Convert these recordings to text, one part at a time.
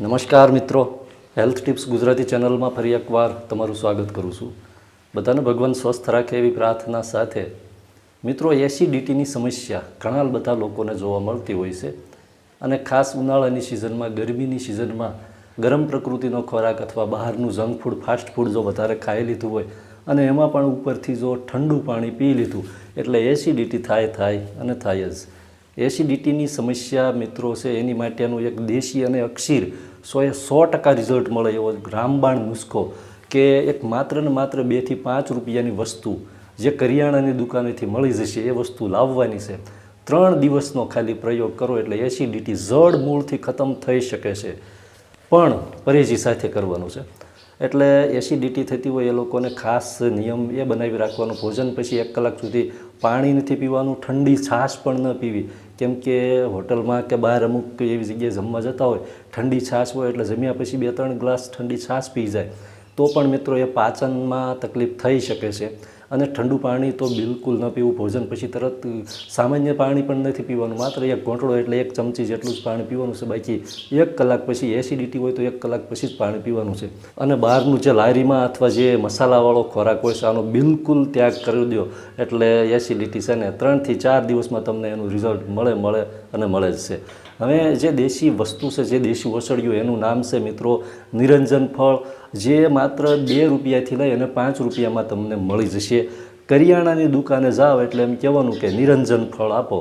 નમસ્કાર મિત્રો. Health tips Gujarati ચેનલમાં ફરી એકવાર તમારું સ્વાગત કરું છું. બધાને ભગવાન સ્વસ્થ રાખે એવી પ્રાર્થના સાથે. મિત્રો એસિડિટીની સમસ્યા ઘણા બધા લોકોને જોવા મળતી હોય છે અને ખાસ ઉનાળાની સિઝનમાં ગરમીની સિઝનમાં ગરમ પ્રકૃતિનો ખોરાક અથવા બહારનું જંક ફૂડ ફાસ્ટ ફૂડ જો વધારે ખાઈ લીધું હોય અને એમાં પણ ઉપરથી જો ઠંડુ પાણી પી લીધું, એટલે એસિડિટી થાય થાય અને થાય જ. એસિડિટીની સમસ્યા મિત્રો છે, એની માટેનું એક દેશી અને અક્ષીર સોએ સો ટકા રિઝલ્ટ મળે એવો રામબાણ નુસ્ખો કે એક માત્ર ને માત્ર બેથી પાંચ રૂપિયાની વસ્તુ જે કરિયાણાની દુકાનેથી મળી જશે, એ વસ્તુ લાવવાની છે. ત્રણ દિવસનો ખાલી પ્રયોગ કરો એટલે એસિડિટી જડ મૂળથી ખતમ થઈ શકે છે. પણ પરેજી સાથે કરવાનું છે. એટલે એસિડિટી થતી હોય એ લોકોને ખાસ નિયમ એ બનાવી રાખવાનો. ભોજન પછી એક કલાક સુધી પાણી નથી પીવાનું, ઠંડી છાશ પણ ન પીવી. કેમ કે હોટલમાં કે બહાર અમુક એવી જગ્યાએ જમવા જતા હોય, ઠંડી છાશ હોય એટલે જમ્યા પછી બે ત્રણ ગ્લાસ ઠંડી છાશ પી જાય. તો પણ મિત્રો એ પાચનમાં તકલીફ થઈ શકે છે. અને ઠંડુ પાણી તો બિલકુલ ન પીવું. ભોજન પછી તરત સામાન્ય પાણી પણ નથી પીવાનું. માત્ર એક ઘોંટડો એટલે એક ચમચી જેટલું જ પાણી પીવાનું છે. બાકી એક કલાક પછી એસિડિટી હોય તો એક કલાક પછી જ પાણી પીવાનું છે. અને બહારનું જે લારીમાં અથવા જે મસાલાવાળો ખોરાક હોય છે, આનો બિલકુલ ત્યાગ કરી દો. એટલે એસિડિટી છે ને ત્રણથી ચાર દિવસમાં તમને એનું રિઝલ્ટ મળે મળે અને મળે જ છે. હવે જે દેશી વસ્તુ છે, જે દેશી ઓસળિયું એનું નામ છે મિત્રો નિરંજન ફળ. જે માત્ર બે રૂપિયાથી લઈ અને પાંચ રૂપિયામાં તમને મળી જશે. કરિયાણાની દુકાને જાઓ એટલે એમ કહેવાનું કે નિરંજન ફળ આપો.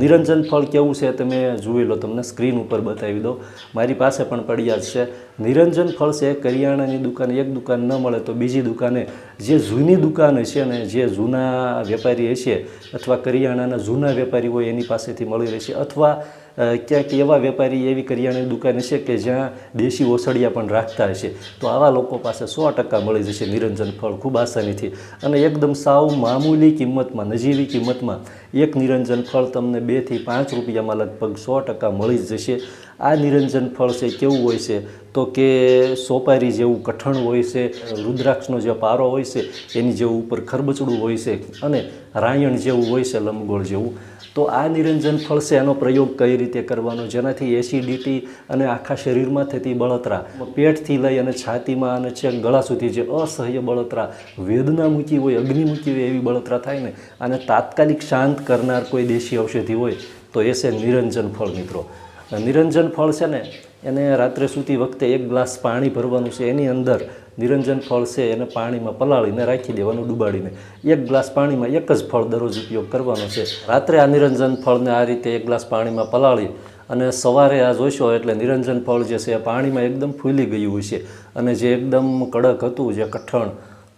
નિરંજન ફળ કેવું છે તમે જોઈ લો, તમને સ્ક્રીન ઉપર બતાવી દો મારી પાસે પણ પડ્યા જ છે. નિરંજન ફળ છે, કરિયાણાની દુકાને એક દુકાન ન મળે તો બીજી દુકાને. જે જૂની દુકાન હશે ને જે જૂના વેપારી હશે, અથવા કરિયાણાના જૂના વેપારી હોય એની પાસેથી મળી રહેશે. અથવા ક્યાંક એવા વેપારી, એવી કરિયાણાની દુકાન હશે કે જ્યાં દેશી ઓસડિયા પણ રાખતા હશે. તો આવા લોકો પાસે સો ટકા મળી જશે નિરંજન ફળ ખૂબ આસાનીથી. અને એકદમ સાવ મામૂલી કિંમતમાં, નજીવી કિંમતમાં એક નિરંજન ફળ તમને બેથી પાંચ રૂપિયામાં લગભગ સો ટકા મળી જશે. આ નિરંજન ફળ છે, કેવું હોય છે? તો કે સોપારી જેવું કઠણ હોય છે, રુદ્રાક્ષનો જે પારો હોય છે, એની જેવું ઉપર ખરબચડું હોય છે અને રાયણ જેવું હોય છે, લંબગોળ જેવું. તો આ નિરંજન ફળ છે, એનો પ્રયોગ કઈ રીતે કરવાનો? જેનાથી એસિડિટી અને આખા શરીરમાં થતી બળતરા, પેટથી લઈ અને છાતીમાં અને છેક ગળા સુધી જે અસહ્ય બળતરા, વેદના મૂકી હોય, અગ્નિ મૂકી હોય એવી બળતરા થાય ને, અને તાત્કાલિક શાંત કરનાર કોઈ દેશી ઔષધિ હોય, તો એ છે નિરંજન ફળ, મિત્રો. નિરંજન ફળ છે ને, એને રાત્રે સૂતી વખતે એક ગ્લાસ પાણી ભરવાનું છે, એની અંદર નિરંજન ફળ છે, એને પાણીમાં પલાળીને રાખી દેવાનું, ડુબાડીને. એક ગ્લાસ પાણીમાં એક જ ફળ દરરોજ ઉપયોગ કરવાનો છે. રાત્રે આ નિરંજન ફળને આ રીતે એક ગ્લાસ પાણીમાં પલાળી અને સવારે આ જોશો એટલે નિરંજન ફળ જે છે, એ પાણીમાં એકદમ ફૂલી ગયું હોય છે. અને જે એકદમ કડક હતું, જે કઠણ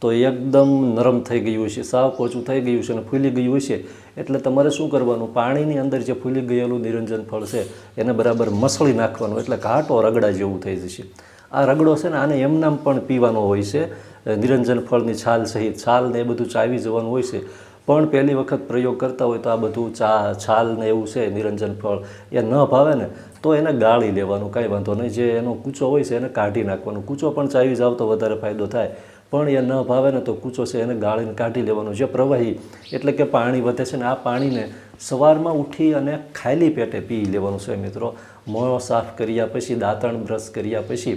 તો એકદમ નરમ થઈ ગયું છે, સાવ કોચું થઈ ગયું છે અને ફૂલી ગયું છે. એટલે તમારે શું કરવાનું? પાણીની અંદર જે ફૂલી ગયેલું નિરંજન ફળ છે, એને બરાબર મસળી નાખવાનું, એટલે ઘાટો રગડા જેવું થઈ જશે. આ રગડો છે ને આને એમનામ પણ પીવાનો હોય છે નિરંજન ફળની છાલ સહિત. છાલને એ બધું ચાવી જવાનું હોય છે. પણ પહેલી વખત પ્રયોગ કરતા હોય તો આ બધું ચા, છાલ ને એવું છે, નિરંજન ફળ, એ ન ભાવે ને, તો એને ગાળી લેવાનું કાંઈ વાંધો નહીં. જે એનો કૂચો હોય છે એને કાઢી નાખવાનો. કૂચો પણ ચાવી જાવ તો વધારે ફાયદો થાય. પણ એ ન ભાવે ને તો કૂચો છે એને ગાળીને કાઢી લેવાનો. જે પ્રવાહી એટલે કે પાણી વધે છે ને આ પાણીને સવારમાં ઉઠી અને ખાલી પેટે પી લેવાનું છે મિત્રો. મોં સાફ કર્યા પછી, દાંતણ બ્રશ કર્યા પછી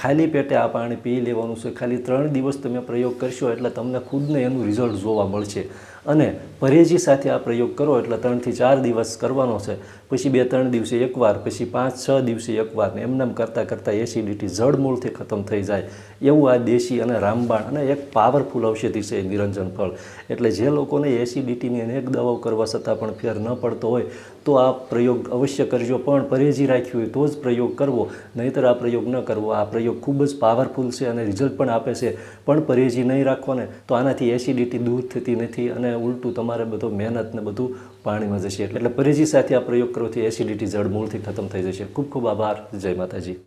ખાલી પેટે આ પાણી પી લેવાનું છે. ખાલી ત્રણ દિવસ તમે પ્રયોગ કરશો એટલે તમને ખુદને એનું રિઝલ્ટ જોવા મળશે. અને પરેજી સાથે આ પ્રયોગ કરો એટલે ત્રણથી ચાર દિવસ કરવાનો છે. પછી બે ત્રણ દિવસે એકવાર, પછી પાંચ છ દિવસે એકવાર ને એમનેમ કરતાં કરતાં એસિડિટી જડમૂળથી ખતમ થઈ જાય. એવું આ દેશી અને રામબાણ અને એક પાવરફુલ ઔષધિ છે નિરંજન ફળ. એટલે જે લોકોને એસિડિટીની અનેક દવાઓ કરવા છતાં પણ ફેર ન પડતો હોય, તો આ પ્રયોગ અવશ્ય કરજો. પણ પરેજી રાખ્યું હોય તો જ પ્રયોગ કરવો, નહીંતર આ પ્રયોગ ન કરવો. આ પ્રયોગ ખૂબ જ પાવરફુલ છે અને રિઝલ્ટ પણ આપે છે. પણ પરેજી નહીં રાખવો ને તો આનાથી એસિડિટી દૂર થતી નથી અને ઉલટું તમારે બધો મહેનત ને બધું પાણીમાં જશે. એટલે પરેજી સાથે આ પ્રયોગ કરવાથી એસિડિટી જડ મૂળથી ખતમ થઈ જશે. ખૂબ ખૂબ આભાર. જય માતાજી.